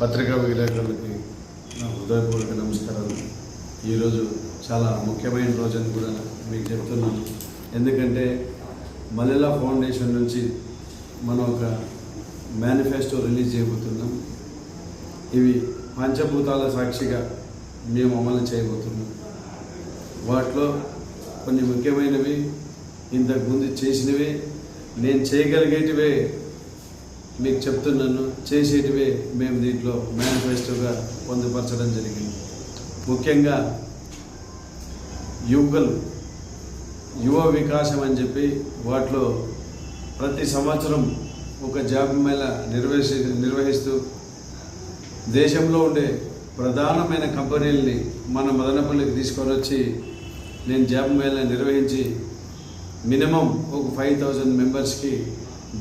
పత్రికా విలేకరులకి నా హృదయపూర్వక నమస్కారాలు. ఈరోజు చాలా ముఖ్యమైన రోజు అని కూడా మీకు చెప్తున్నాను. ఎందుకంటే మల్లెలా ఫౌండేషన్ నుంచి మనం ఒక మేనిఫెస్టో రిలీజ్ చేయబోతున్నాం. ఇవి పంచభూతాల సాక్షిగా మేము అమలు చేయబోతున్నాం. వాటిలో కొన్ని ముఖ్యమైనవి ఇంతకు ముందు చేసినవే నేను చేయగలిగేటివే మీకు చెప్తున్నాను చేసేటివే మేము దీంట్లో మేనిఫెస్టోగా పొందుపరచడం జరిగింది. ముఖ్యంగా యువకులు యువ వికాసం అని చెప్పి వాటిలో ప్రతి సంవత్సరం ఒక జాబ్ మేళ నిర్వహి నిర్వహిస్తూ దేశంలో ఉండే ప్రధానమైన కంపెనీలని మన మదనపల్లికి తీసుకొని వచ్చి నేను జాబ్ మేళ నిర్వహించి మినిమం ఒక ఫైవ్ థౌజండ్ మెంబర్స్కి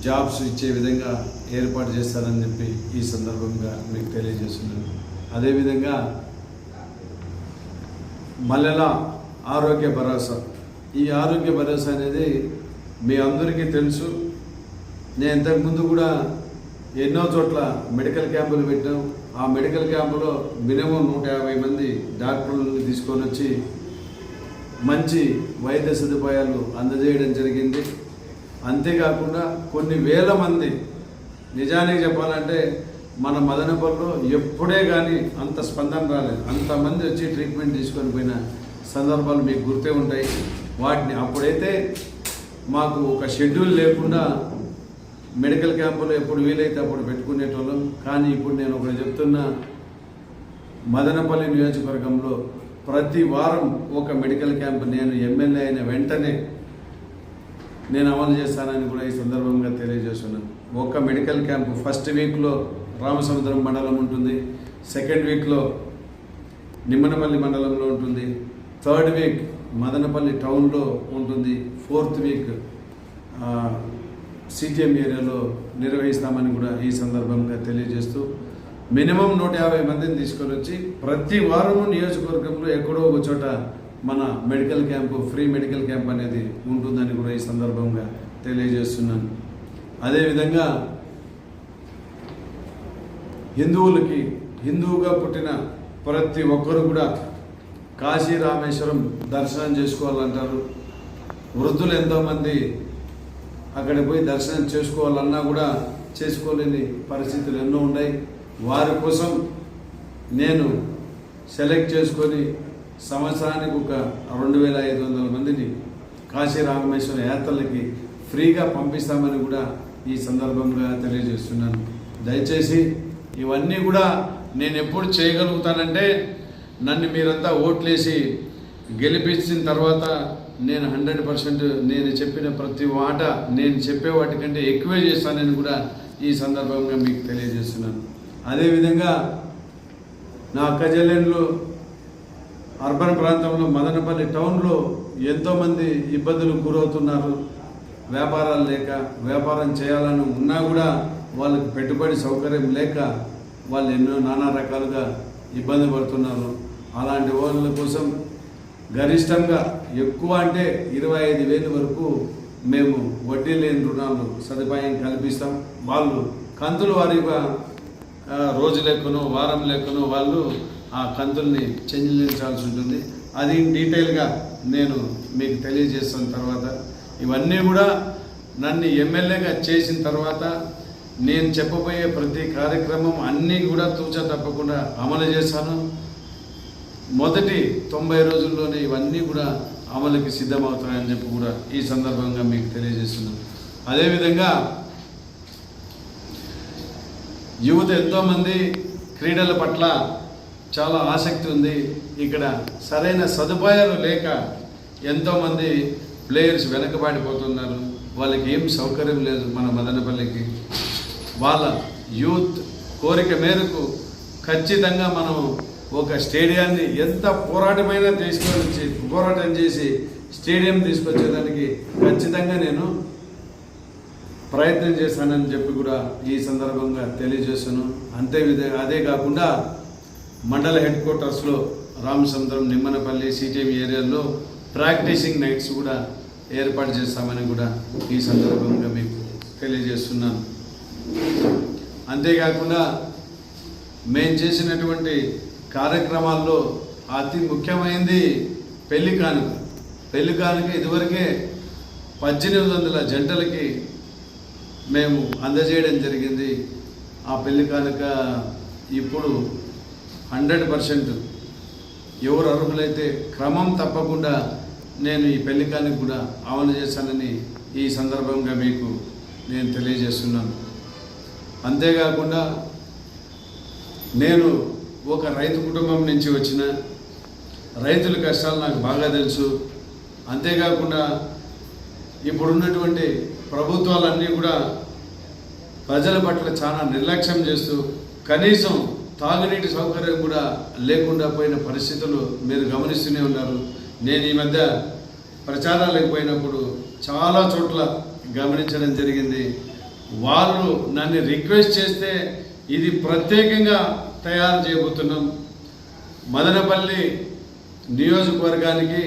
జాబ్స్ ఇచ్చే విధంగా ఏర్పాటు చేస్తారని చెప్పి ఈ సందర్భంగా మీకు తెలియజేస్తున్నాను. అదేవిధంగా మల్లెల ఆరోగ్య భరోసా. ఈ ఆరోగ్య భరోసా అనేది మీ అందరికీ తెలుసు. నేను ఇంతకుముందు కూడా ఎన్నో చోట్ల మెడికల్ క్యాంపులు పెట్టాం. ఆ మెడికల్ క్యాంపులో మినిమం నూట యాభై మంది డాక్టర్లను తీసుకొని వచ్చి మంచి వైద్య సదుపాయాలు అందజేయడం జరిగింది. అంతేకాకుండా కొన్ని వేల మంది నిజానికి చెప్పాలంటే మన మదనపల్లిలో ఎప్పుడే కానీ అంత స్పందన రాలేదు. అంతమంది వచ్చి ట్రీట్మెంట్ తీసుకొని పోయిన సందర్భాలు మీకు గుర్తే ఉంటాయి. వాటిని అప్పుడైతే మాకు ఒక షెడ్యూల్ లేకుండా మెడికల్ క్యాంపులు ఎప్పుడు వీలైతే అప్పుడు పెట్టుకునేటోళ్ళం. కానీ ఇప్పుడు నేను ఒకటి చెప్తున్నా మదనపల్లి నియోజకవర్గంలో ప్రతి వారం ఒక మెడికల్ క్యాంప్ నేను ఎమ్మెల్యే అయిన వెంటనే నేను అమలు చేస్తానని కూడా ఈ సందర్భంగా తెలియజేస్తున్నాను. ఒక మెడికల్ క్యాంప్ ఫస్ట్ వీక్లో రామసముద్రం మండలం ఉంటుంది. సెకండ్ వీక్లో నిమ్మనపల్లి మండలంలో ఉంటుంది. థర్డ్ వీక్ మదనపల్లి టౌన్లో ఉంటుంది. ఫోర్త్ వీక్ సిటిఎం ఏరియాలో నిర్వహిస్తామని కూడా ఈ సందర్భంగా తెలియజేస్తూ మినిమం నూట యాభై మందిని తీసుకొని వచ్చి ప్రతి వారము నియోజకవర్గంలో ఎక్కడో ఒక చోట మన medical camp free medical camp అనేది ఉంటుందని కూడా ఈ సందర్భంగా తెలియజేస్తున్నాను. అదేవిధంగా హిందువులకి హిందువుగా పుట్టిన ప్రతి ఒక్కరు కూడా కాశీ రామేశ్వరం దర్శనం చేసుకోవాలంటారు. వృద్ధులు ఎంతోమంది అక్కడ పోయి దర్శనం చేసుకోవాలన్నా కూడా చేసుకోలేని పరిస్థితులు ఎన్నో ఉన్నాయి. వారి కోసం నేను సెలెక్ట్ చేసుకొని సంవత్సరానికి ఒక రెండు వేల ఐదు వందల మందిని కాశీ రామేశ్వర యాత్రలకి ఫ్రీగా పంపిస్తామని కూడా ఈ సందర్భంగా తెలియజేస్తున్నాను. దయచేసి ఇవన్నీ కూడా నేను ఎప్పుడు చేయగలుగుతానంటే నన్ను మీరంతా ఓట్లేసి గెలిపించిన తర్వాత నేను హండ్రెడ్ పర్సెంట్ నేను చెప్పిన ప్రతి మాట నేను చెప్పే వాటికంటే ఎక్కువే చేస్తానని కూడా ఈ సందర్భంగా మీకు తెలియజేస్తున్నాను. అదేవిధంగా నా అక్క చెల్లెళ్ళు అర్బన్ ప్రాంతంలో మదనపల్లి టౌన్లో ఎంతోమంది ఇబ్బందులు గురవుతున్నారు. వ్యాపారాలు లేక వ్యాపారం చేయాలని ఉన్నా కూడా వాళ్ళకి పెట్టుబడి సౌకర్యం లేక వాళ్ళు ఎన్నో నానా రకాలుగా ఇబ్బంది పడుతున్నారు. అలాంటి వాళ్ళ కోసం గరిష్టంగా ఎక్కువ అంటే ఇరవై ఐదు వేలు వరకు మేము వడ్డీ లేని రుణాలు సదుపాయం కల్పిస్తాం. వాళ్ళు కంతులు వారీగా రోజు లెక్కను వారం లెక్కను వాళ్ళు ఆ కంతుల్ని చెల్లించాల్సి ఉంటుంది. అది డీటెయిల్గా నేను మీకు తెలియజేస్తున్న తర్వాత ఇవన్నీ కూడా నన్ను ఎమ్మెల్యేగా చేసిన తర్వాత నేను చెప్పబోయే ప్రతి కార్యక్రమం అన్నీ కూడా తూచ తప్పకుండా అమలు చేశాను. మొదటి తొంభై రోజుల్లోనే ఇవన్నీ కూడా అమలుకి సిద్ధమవుతాయని చెప్పి కూడా ఈ సందర్భంగా మీకు తెలియజేస్తున్నాను. అదేవిధంగా యువత ఎంతోమంది క్రీడల పట్ల చాలా ఆసక్తి ఉంది. ఇక్కడ సరైన సదుపాయాలు లేక ఎంతోమంది ప్లేయర్స్ వెనకబడిపోతున్నారు. వాళ్ళకి ఏం సౌకర్యం లేదు మన మదనపల్లికి. వాళ్ళ యూత్ కోరిక మేరకు ఖచ్చితంగా మనం ఒక స్టేడియాన్ని ఎంత పోరాటమైనా తీసుకొని వచ్చి పోరాటం చేసి స్టేడియం తీసుకొచ్చేదానికి ఖచ్చితంగా నేను ప్రయత్నం చేశానని చెప్పి కూడా ఈ సందర్భంగా తెలియజేస్తాను. అంతే విధ అదే కాకుండా మండల హెడ్ క్వార్టర్స్లో రామచంద్రం నిమ్మనపల్లి సిటీఎం ఏరియాలో ప్రాక్టీసింగ్ నైట్స్ కూడా ఏర్పాటు చేస్తామని కూడా ఈ సందర్భంగా మీకు తెలియజేస్తున్నాను. అంతేకాకుండా మేము చేసినటువంటి కార్యక్రమాల్లో అతి ముఖ్యమైనది పెళ్ళి కానుక. పెళ్ళి కానుక ఇదివరకే పద్దెనిమిది వందల జంటలకి మేము అందజేయడం జరిగింది. ఆ పెళ్ళి కానుక ఇప్పుడు హండ్రెడ్ పర్సెంట్ ఎవరు అర్హులైతే క్రమం తప్పకుండా నేను ఈ పెళ్ళికాన్ని కూడా అమలు చేశానని ఈ సందర్భంగా మీకు నేను తెలియజేస్తున్నాను. అంతేకాకుండా నేను ఒక రైతు కుటుంబం నుంచి వచ్చిన రైతుల కష్టాలు నాకు బాగా తెలుసు. అంతేకాకుండా ఇప్పుడున్నటువంటి ప్రభుత్వాలన్నీ కూడా ప్రజల పట్ల చాలా నిర్లక్ష్యం చేస్తూ కనీసం తాగునీటి సౌకర్యం కూడా లేకుండా పోయిన పరిస్థితులు మీరు గమనిస్తూనే ఉన్నారు. నేను ఈ మధ్య ప్రచారాలకు పోయినప్పుడు చాలా చోట్ల గమనించడం జరిగింది. వాళ్ళు నన్ను రిక్వెస్ట్ చేస్తే ఇది ప్రత్యేకంగా తయారు చేయబోతున్నాం. మదనపల్లి నియోజకవర్గానికి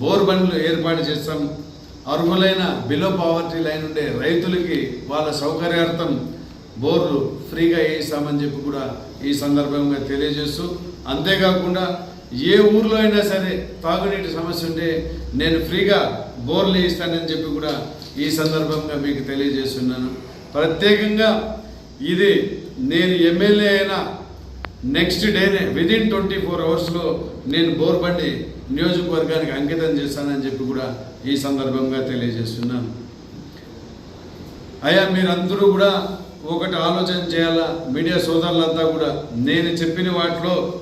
బోర్ బండ్లు ఏర్పాటు చేస్తాం. అర్హులైన బిలో పావర్టీ లైన్ ఉండే రైతులకి వాళ్ళ సౌకర్యార్థం బోర్లు ఫ్రీగా వేయిస్తామని చెప్పి కూడా ఈ సందర్భంగా తెలియజేస్తూ అంతేకాకుండా ఏ ఊర్లో అయినా సరే తాగునీటి సమస్య ఉంటే నేను ఫ్రీగా బోర్లు వేయిస్తానని చెప్పి కూడా ఈ సందర్భంగా మీకు తెలియజేస్తున్నాను. ప్రత్యేకంగా ఇది నేను ఎమ్మెల్యే అయినా నెక్స్ట్ డేనే విదిన్ ట్వంటీ ఫోర్ అవర్స్లో నేను బోర్బండి నియోజకవర్గానికి అంకితం చేస్తానని చెప్పి కూడా ఈ సందర్భంగా తెలియజేస్తున్నాను. అయ్యా మీరందరూ కూడా ఒకటి ఆలోచన చేయాలా? మీడియా సోదరులంతా కూడా నేను చెప్పిన వాటిలో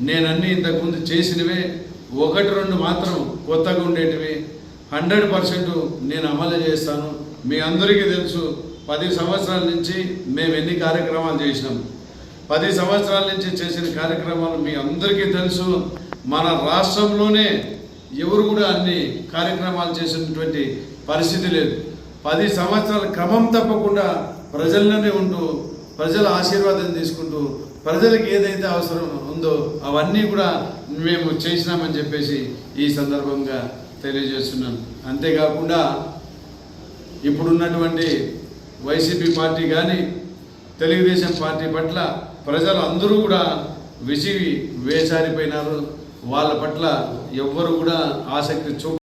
నేను ఇంతకుముందు చేసినవే. ఒకటి రెండు మాత్రం కొత్తగా ఉండేటివి. హండ్రెడ్ పర్సెంట్ నేను అమలు చేస్తాను. మీ అందరికీ తెలుసు పది సంవత్సరాల నుంచి మేము ఎన్ని కార్యక్రమాలు చేసినాం. పది సంవత్సరాల నుంచి చేసిన కార్యక్రమాలు మీ అందరికీ తెలుసు. మన రాష్ట్రంలోనే ఎవరు కూడా అన్ని కార్యక్రమాలు చేసినటువంటి పరిస్థితి లేదు. పది సంవత్సరాల క్రమం తప్పకుండా ప్రజల్లోనే ఉంటూ ప్రజల ఆశీర్వాదం తీసుకుంటూ ప్రజలకు ఏదైతే అవసరం ఉందో అవన్నీ కూడా మేము చేసినామని చెప్పేసి ఈ సందర్భంగా తెలియజేస్తున్నాను అంతేకాకుండా ఇప్పుడున్నటువంటి వైసీపీ పార్టీ కానీ తెలుగుదేశం పార్టీ పట్ల ప్రజలు అందరూ కూడా విసిగి వేసారిపోయినారు. వాళ్ళ పట్ల ఎవ్వరు కూడా ఆసక్తి చూ